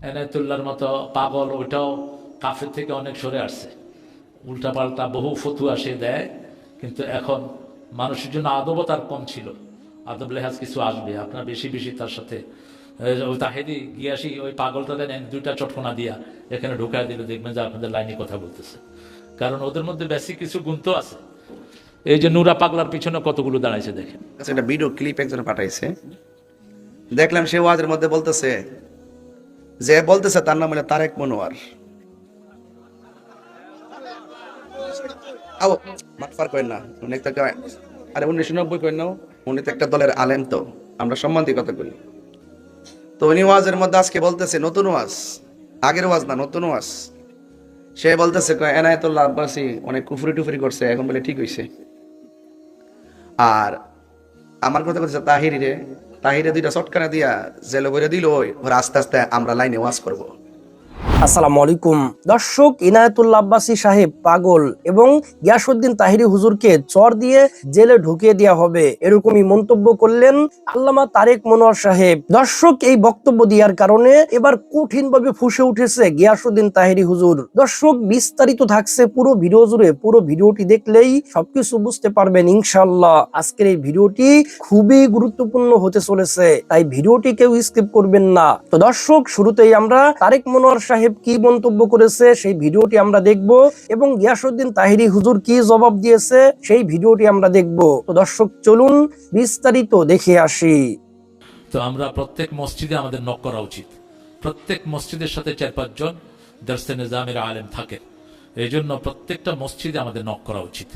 এনায়তুল্লাহর মতো পাগল ওইটাও কাফের থেকে অনেক সরে আসছে। উল্টাপাল্টা বহু ফতুয়া সে দেয়, কিন্তু এখন মানুষের জন্য আদবও তার কম ছিল। আদব লেহাজ কিছু আসবে, আপনার বেশি বেশি তার সাথে। তাহেদি গিয়াসি ওই পাগলটা দেন দুইটা চটকনা দিয়া এখানে ঢুকায় দিলে দেখবেন যে আপনাদের লাইনে কথা বলতেছে। কারণ ওদের মধ্যে বেশি কিছু গুণ তো আছে। এই যে নুরা পাগলার পিছনে কতগুলো দাঁড়াইছে দেখেন। কাছে একটা ভিডিও ক্লিপ একজন পাঠাইছে। দেখলাম সে ওয়াজের মধ্যে বলতেছে যে বলতেছে তার নাম হলো তারেক মনোয়ার। উনি মধ্যে আজকে বলতেছে, নতুন ওয়াজ, আগের ওয়াজ না, নতুন ওয়াজ। সে বলতেছে অনেক কুফরি টুফরি করছে, এখন বলে ঠিক হইছে। আর আমার কথা বলছে তাহিরি রে তাহিরে দুইটা চটকানা দিয়া জেলে বইরে দিল, ওই ওর আস্তে আস্তে আমরা লাইনে ওয়াজ করব। আসসালামু আলাইকুম। দর্শক ইনায়াতুল্লাহ আব্বাসী সাহেব পাগল এবং গিয়াসুদ্দিন তাহিরি হুজুরকে চর দিয়ে জেলে ঢুকিয়ে দেওয়া হবে এরকমই মন্তব্য করলেন আল্লামা তারেক মনোয়ার সাহেব। দর্শক, এই বক্তব্য দেওয়ার কারণে এবার কঠিন ভাবে ফুসে উঠেছে গিয়াসুদ্দিন তাহিরি হুজুর। দর্শক, বিস্তারিত থাকছে পুরো ভিডিও জুড়ে। পুরো ভিডিওটি দেখলেই সবকিছু বুঝতে পারবেন ইনশাল্লাহ আজকের এই ভিডিওটি খুবই গুরুত্বপূর্ণ হতে চলেছে, তাই ভিডিওটি কেউ স্কিপ করবেন না। তো দর্শক, শুরুতেই আমরা তারেক মনোয়ার সাহেব কি মন্তব্য করেছে, সেই ভিডিওটি আমরা দেখব এবং গিয়াসুদ্দিন তাহিরি হুজুর কি জবাব দিয়েছে, সেই ভিডিওটি আমরা দেখব। তো দর্শক, চলুন বিস্তারিত দেখে আসি। তো আমরা প্রত্যেক মসজিদে আমাদের নক করা উচিত। প্রত্যেক মসজিদের সাথে চার পাঁচজন দর্শে নিজামের আলেম থাকে। এই জন্য প্রত্যেকটা মসজিদে আমাদের নক করা উচিত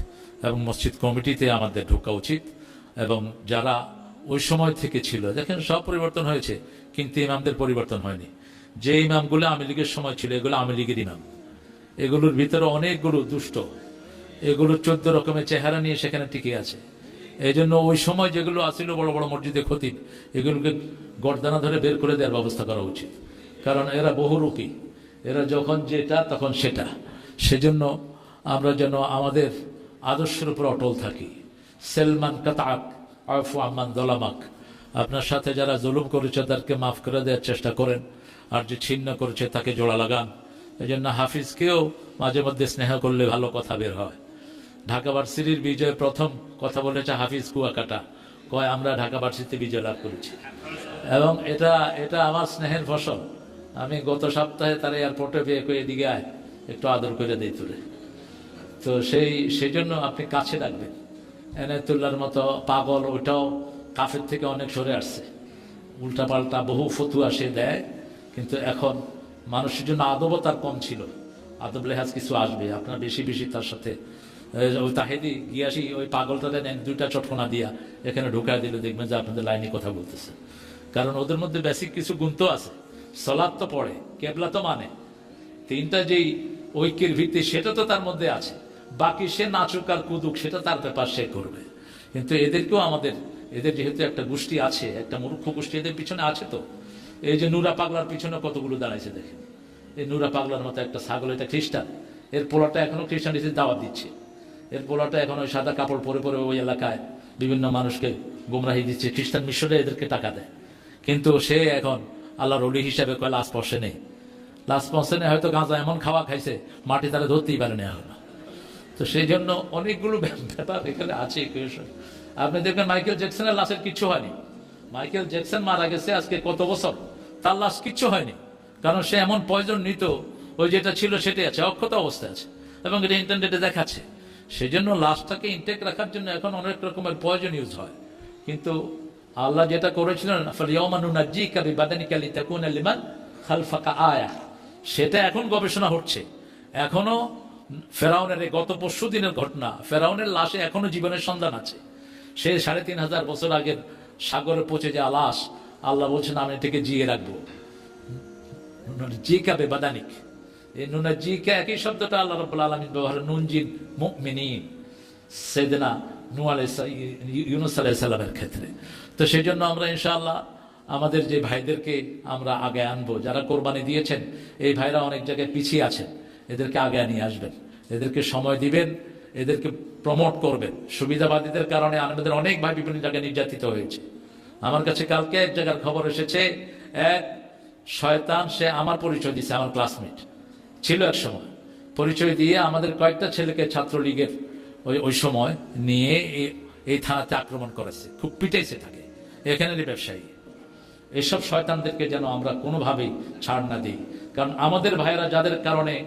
এবং মসজিদ কমিটিতে আমাদের ঢোকা উচিত এবং যারা ওই সময় থেকে ছিল, দেখেন সব পরিবর্তন হয়েছে, কিন্তু ইমামদের পরিবর্তন হয়নি। যে ইমামগুলো আওয়ামী লীগের সময় ছিল, এগুলো আওয়ামী লীগের ইমাম। এগুলোর ভিতরে অনেকগুলো দুষ্ট। এগুলো চোদ্দ রকমের চেহারা নিয়ে সেখানে টিকে আছে। এই জন্য ওই সময় যেগুলো আসছিল বড় বড় মসজিদে ক্ষতি এগুলোকে গর্দানা ধরে বের করে দেওয়ার ব্যবস্থা করা উচিত। কারণ এরা বহুরূপী এরা যখন যেটা, তখন সেটা। সেজন্য আমরা যেন আমাদের আদর্শের উপর অটল থাকি। সেলমান কাতাক, আফু আম্মান দলামাক। আপনার সাথে যারা জুলুম করেছে, তাদেরকে মাফ করে দেওয়ার চেষ্টা করেন। আর যে ছিন্ন করছে তাকে জোড়া লাগান। এই জন্য হাফিজকেও মাঝে মধ্যে স্নেহ করলে ভালো কথা বের হয়। ঢাকা ভার্সিটির বিজয় প্রথম কথা বলেছে হাফিজ কুয়াকাটা। কয়, আমরা ঢাকা ভার্সিটিতে বিজয় লাভ করেছি। এবং এটা এটা আমার স্নেহের ফসল। আমি গত সপ্তাহে তার এয়ারপোর্টে পেয়ে কয়ে এদিকে আয়, একটু আদর করে দেই তুলে তো সেই সেই জন্য আপনি কাছে রাখবেন এনায়তুল্লাহর মতো পাগল ওটাও কাফের থেকে অনেক সরে আসছে। উল্টাপাল্টা বহু ফতুয়া সে দেয়। কিন্তু এখন মানুষের জন্য আদবও তার কম ছিল। আদব লেহাজ কিছু আসবে, আপনার বেশি বেশি তার সাথে। ওই তাহেদি গিয়াসি ওই পাগলটা দেন দুইটা চটকনা দিয়া এখানে ঢুকায় দিলে দেখবেন যে আপনাদের লাইনে কথা বলতেছে। কারণ ওদের মধ্যে বেসিক কিছু গুণ তো আছে। সলাদ তো পড়ে, কেবলা তো মানে। তিনটা যেই ঐক্যের ভিত্তি, সেটা তো তার মধ্যে আছে। বাকি সে নাচুক আর কুদুক, সেটা তার ব্যাপার, সে করবে। কিন্তু এদেরকেও আমাদের, এদের যেহেতু একটা গোষ্ঠী আছে, একটা মূর্খ গোষ্ঠী এদের পিছনে আছে তো। এই যে নুরা পাগলার পিছনে কতগুলো দাঁড়াইছে দেখেন। এই নুরা পাগলার মতো একটা ছাগল, এটা খ্রিস্টান। এর পোলাটা এখনও খ্রিস্টানিতে দাওয়াত দিচ্ছে। এর পোলাটা এখন ওই সাদা কাপড় পরে পরে ওই এলাকায় বিভিন্ন মানুষকে গুমরাহি দিচ্ছে, খ্রিস্টান মিশরে এদেরকে টাকা দেয়। কিন্তু সে এখন আল্লাহর অলি হিসাবে কয়, লাশ পশে নেই। লাশ পশে নেই, হয়তো গাঁজা এমন খাওয়া খাইছে, মাটি তারা ধরতেই পারে নেওয়া হলো তো সেই জন্য অনেকগুলো ব্যাপার এখানে আছে। আপনি দেখবেন মাইকেল জ্যাকসনের লাশের কিচ্ছু হয়নি। মাইকেল জ্যাকসন মারা গেছে আজকে কত বছর? তার লাশ কিচ্ছু হয়নি, কারণ সে এমন পয়জন নিত, ওই যেটা ছিল সেটাই আছে, অক্ষত অবস্থায় আছে, এবং এটা ইন্টারনেটে দেখাচ্ছে। সেই জন্য লাশটাকে ইনটেক রাখার জন্য এখন অনেক রকমের পয়জন ইউজ হয়। কিন্তু আল্লাহ যেটা করেছিলেন লিমান খালফাকা আয়া সেটা এখন গবেষণা হচ্ছে। এখনও ফেরাউনের গত পরশু দিনের ঘটনা, ফেরাউনের লাশে এখনও জীবনের সন্ধান আছে। সে সাড়ে তিন হাজার বছর আগের সাগরে পচে যাওয়া লাশ আল্লাহ বলছেন, আমি এটাকে জিয়ে রাখব। জিকা বেবাদানিক। এই নুনা জিকা একই শব্দটা আল্লাহ রব্বুল আলমিন ব্যবহার নুনজিন মুমিনিন। সেদিনা নু আলাই ইউনুস আলাই সাল্লামের ক্ষেত্রে। তো সেই জন্য আমরা ইনশাআল্লাহ আমাদের যে ভাইদেরকে আমরা আগে আনব, যারা কোরবানি দিয়েছেন, এই ভাইরা অনেক জায়গায় পিছিয়ে আছেন। এদেরকে আগে নিয়ে আসবেন। এদেরকে সময় দিবেন, এদেরকে প্রমোট করবেন। সুবিধাবাদীদের কারণে আমাদের অনেক ভাই বিভিন্ন জায়গায় নির্যাতিত হয়েছে। আমার কাছে কালকে এক জায়গার খবর এসেছে, এক শয়তান, সে আমার পরিচয় দিছে, আমার ক্লাসমেট ছিল এক সময়। পরিচয় দিয়ে আমাদের কয়েকটা ছেলেকে ছাত্রলীগের ওই ওই সময় নিয়ে এই- থানাতে আক্রমণ করেছে। খুব পিটাইছে থাকে এখানেরই ব্যবসায়ী। এসব শয়তানদেরকে যেন আমরা কোনোভাবেই ছাড় না দিই। কারণ আমাদের ভাইয়েরা যাদের কারণে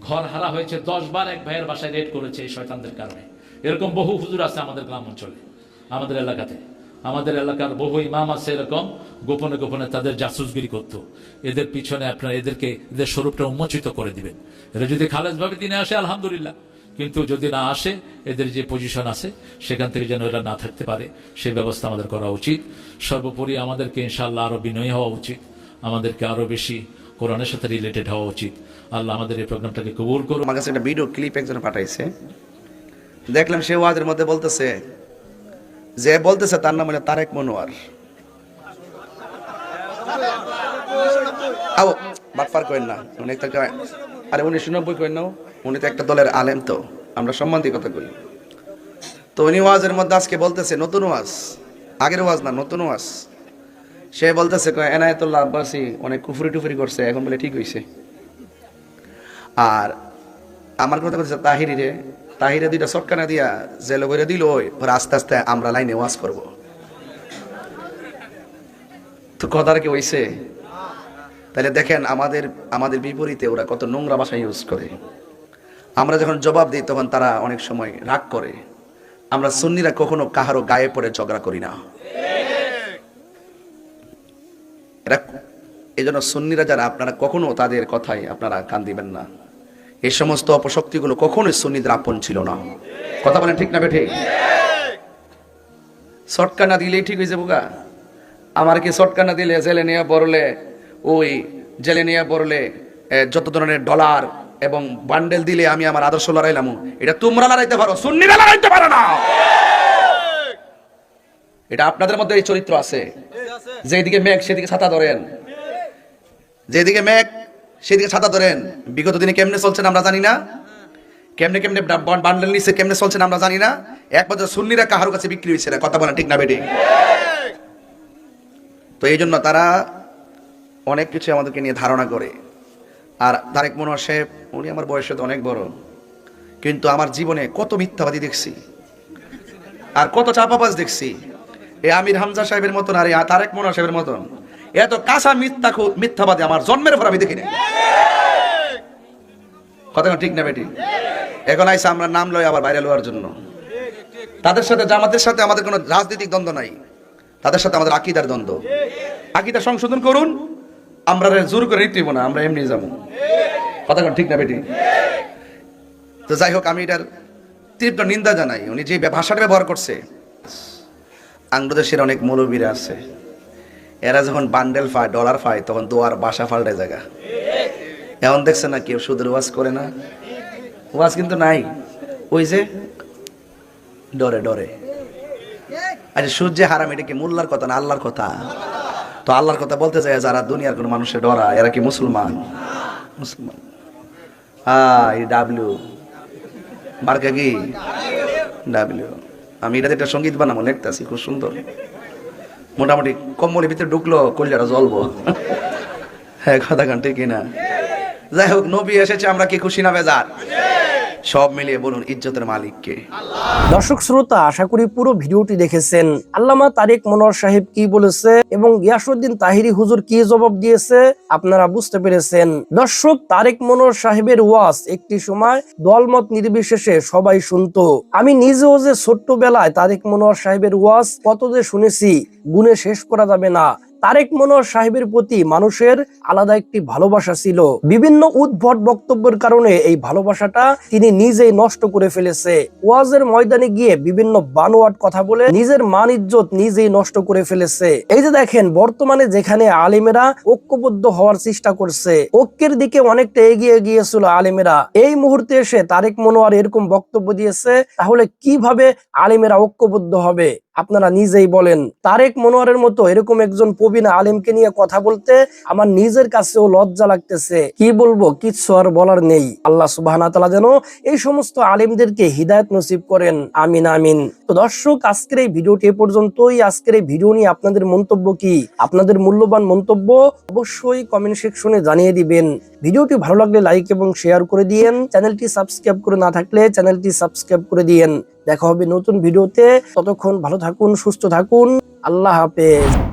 ঘর হারা হয়েছে, দশ বার এক ভাইয়ের বাসায় রেড করেছে এই শয়তানদের কারণে। এরকম বহু হুজুর আছে আমাদের গ্রাম অঞ্চলে, আমাদের এলাকাতে। আমাদের এলাকার বহু ইমাম আছে এরকম, গোপনে গোপনে তাদের জাসুসগিরি করতো। এদের পিছনে আপনার এদেরকে, এদের স্বরূপটা উন্মোচিত করে দিবেন। এরা যদি খালেজভাবে দিনে আসে, আলহামদুলিল্লাহ। কিন্তু যদি না আসে, এদের যে পজিশন আছে, সেখান থেকে যেন এরা না থাকতে পারে সেই ব্যবস্থা আমাদের করা উচিত। সর্বোপরি আমাদেরকে ইনশাল্লাহ আরও বিনয়ী হওয়া উচিত। আমাদেরকে আরও বেশি কোরআনের সাথে রিলেটেড হওয়া উচিত। আল্লাহ আমাদের এই প্রোগ্রামটাকে কবুল করুন আমার কাছে একটা ভিডিও ক্লিপ একজন পাঠাইছে। দেখলাম সে ওয়াজের মধ্যে বলতেছে যে বলতেছে তার নাম তারেক মনোয়ার। উনিশশো নব্বই না। একটা দলের আলেম তো। কথা উনি ওয়াজের মধ্যে বলতেছে, নতুন আগের ওয়াজ না, নতুন সে বলতেছে অনেক কুফুরি টুফুরি করছে, এখন বলে ঠিক হইছে। আর আমার কথা বলছে তাহিরি রে তাহিরে দুইটা সটকানা দিয়া জেলে বইরে দিল, ওই ওরা আস্তে আস্তে আমরা লাইনে ওয়াজ করব। তো কথার কি হইছে? তাহলে দেখেন, আমাদের আমাদের বিপরীতে ওরা কত নোংরা ভাষা ইউজ করে। আমরা যখন জবাব দিই, তখন তারা অনেক সময় রাগ করে। আমরা সুন্নিরা কখনো কাহারও গায়ে পড়ে ঝগড়া করি না। এরা এই জন্য সুন্নিরা যারা, আপনারা কখনো তাদের কথায় আপনারা কান দিবেন না। এই সমস্ত অপশক্তিগুলো কখনোই সুন্নিদের আপন ছিল না। কথা বলেন ঠিক না বেঠে? শটকা না দিলেই ঠিক হয়ে যাব গা। আমার কি শটকা না দিলে জেলে নিয়ে পড়লে ওই জেলে নিয়ে পড়লে এ, যত ধরনের ডলার এবং বান্ডেল দিলে আমি আমার আদর্শ লড়াইলাম এটা তোমরা লড়াইতে পারো সুন্নিরা লড়াইতে পারো না। এটা আপনাদের মধ্যে এই চরিত্র আছে। যেদিকে মেঘ সেদিকে ছাতা ধরেন। যেদিকে মেঘ সেদিকে ছাতা ধরেন। বিগত দিনে কেমনে চলছেন আমরা জানি না। কেমনে কেমনে বান্ডেল নিচ্ছে, কেমনে চলছেন আমরা জানি না। একমাত্র সুন্নিরা কাহার কাছে বিক্রি হয়েছে না কথা বলেন ঠিক না বেটি তো এই জন্য তারা অনেক কিছু আমাদেরকে নিয়ে ধারণা করে। আর তারেক মনোয়ার সাহেব, উনি আমার বয়সে তো অনেক বড়। কিন্তু আমার জীবনে কত মিথ্যাবাদী দেখছি। আর কত চাপাবাজ দেখছি। এ আমির হামজা সাহেবের মতন আর এ তারেক মনোয়ার সাহেবের মতন। এত কাঁচা মিথ্যা মিথ্যাবাদী, আমার জন্মের পর আমি দেখিনি। কথা ঠিক না বেটি? এখন আইসা আমরা নাম লই আবার বাইরে লওয়ার জন্য। তাদের সাথে জামাতের সাথে আমাদের কোনো রাজনৈতিক দ্বন্দ্ব নাই। তাদের সাথে আমাদের আকিদার দ্বন্দ্ব। আকিদা সংশোধন করুন, আমরা জোর করে নিতে না, আমরা এমনি যাব। কথা ঠিক না বেটি? তো যাই হোক, আমি এটার তীব্র নিন্দা জানাই। উনি যে ভাষাটা ব্যবহার করছে, আংলোদেশের অনেক মৌলবীরা আছে। এরা যখন বান্ডেল পায় ডলার পায় তখন দোয়ার বাসা পাল্টে জায়গা। এখন দেখছে না কেউ সুদের ওয়াজ করে না। ওয়াজ কিন্তু নাই। ওই যে ডরে ডরে। আচ্ছা সূর্যে হারাম, এটা কি মোল্লার কথা না আল্লাহর কথা? তো আল্লাহর কথা বলতে চাই যারা দুনিয়ার কোনো মানুষের ডরা, এরা কি মুসলমান? মুসলমান। আই ডাব্লিউ মার্কা কি? ডাব্লিউ আমি এটাতে একটা সংগীত বানাবো লিখতেছি খুব সুন্দর। মোটামুটি কম্বলের ভিতরে ঢুকলো কল্যাণটা জ্বলবো। হ্যাঁ কথা কান ঠিক না যাই হোক, নবী এসেছে, আমরা কি খুশি না বেজার? সব মিলিয়ে বলুন ইজ্জতের মালিককে। দর্শক শ্রোতা, আশা করি পুরো ভিডিওটি দেখেছেন। আল্লামা তারেক মনোয়ার সাহেব কি বলেছে এবং গিয়াসুদ্দিন তাহিরি হুজুর কি জবাব দিয়েছে আপনারা বুঝতে পেরেছেন। দর্শক, তারেক মনোয়ার সাহেবের ওয়াজ একটি সময় দলমত নির্বিশেষে সবাই শুনতো। আমি নিজেও যে ছোট্টবেলায় তারেক মনোয়ার সাহেবের ওয়াজ কত যে শুনেছি, গুণে শেষ করা যাবে না। তারেক মনোয়ার সাহেবের প্রতি মানুষের আলাদা একটি ভালোবাসা ছিল। বিভিন্ন উদ্ভট বক্তব্যের কারণে এই ভালোবাসাটা তিনি নিজেই নষ্ট করে ফেলেছে। ওয়াজের ময়দানে গিয়ে বিভিন্ন বানোয়াট কথা বলে নিজের মান ইজ্জত নিজেই নষ্ট করে ফেলেছে। এই যে দেখেন, বর্তমানে যেখানে আলেমেরা ঐক্যবদ্ধ হওয়ার চেষ্টা করছে, ঐক্যের দিকে অনেকটা এগিয়ে গিয়েছিল আলেমেরা। এই মুহূর্তে এসে তারেক মনোয়ার এরকম বক্তব্য দিয়েছে, তাহলে কীভাবে আলেমেরা ঐক্যবদ্ধ হবে? আপনারা নিজেই বলেন। তারেক মনোয়ারের মতো এরকম একজন প্রবীণ আলেমকে নিয়ে কথা বলতে আমার নিজের কাছেও লজ্জা লাগতেছে। কি বলব? কিচ্ছু আর বলার নেই। আল্লাহ সুবাহ যেন এই সমস্ত আলেমদেরকে হিদায়ত নসিব করেন। আমিন আমিন। তো দর্শক, আজকের এই ভিডিওটি এ পর্যন্তই। আজকের এই ভিডিও নিয়ে আপনাদের মন্তব্য কি? আপনাদের মূল্যবান মন্তব্য অবশ্যই কমেন্ট সেকশনে জানিয়ে দিবেন। ভিডিওটি ভালো লাগলে লাইক এবং শেয়ার করে দিয়েন। চ্যানেলটি সাবস্ক্রাইব করে না থাকলে চ্যানেলটি সাবস্ক্রাইব করে দিয়েন। দেখা হবে নতুন ভিডিওতে। ততক্ষণ ভালো থাকুন সুস্থ থাকুন। আল্লাহ হাফেজ।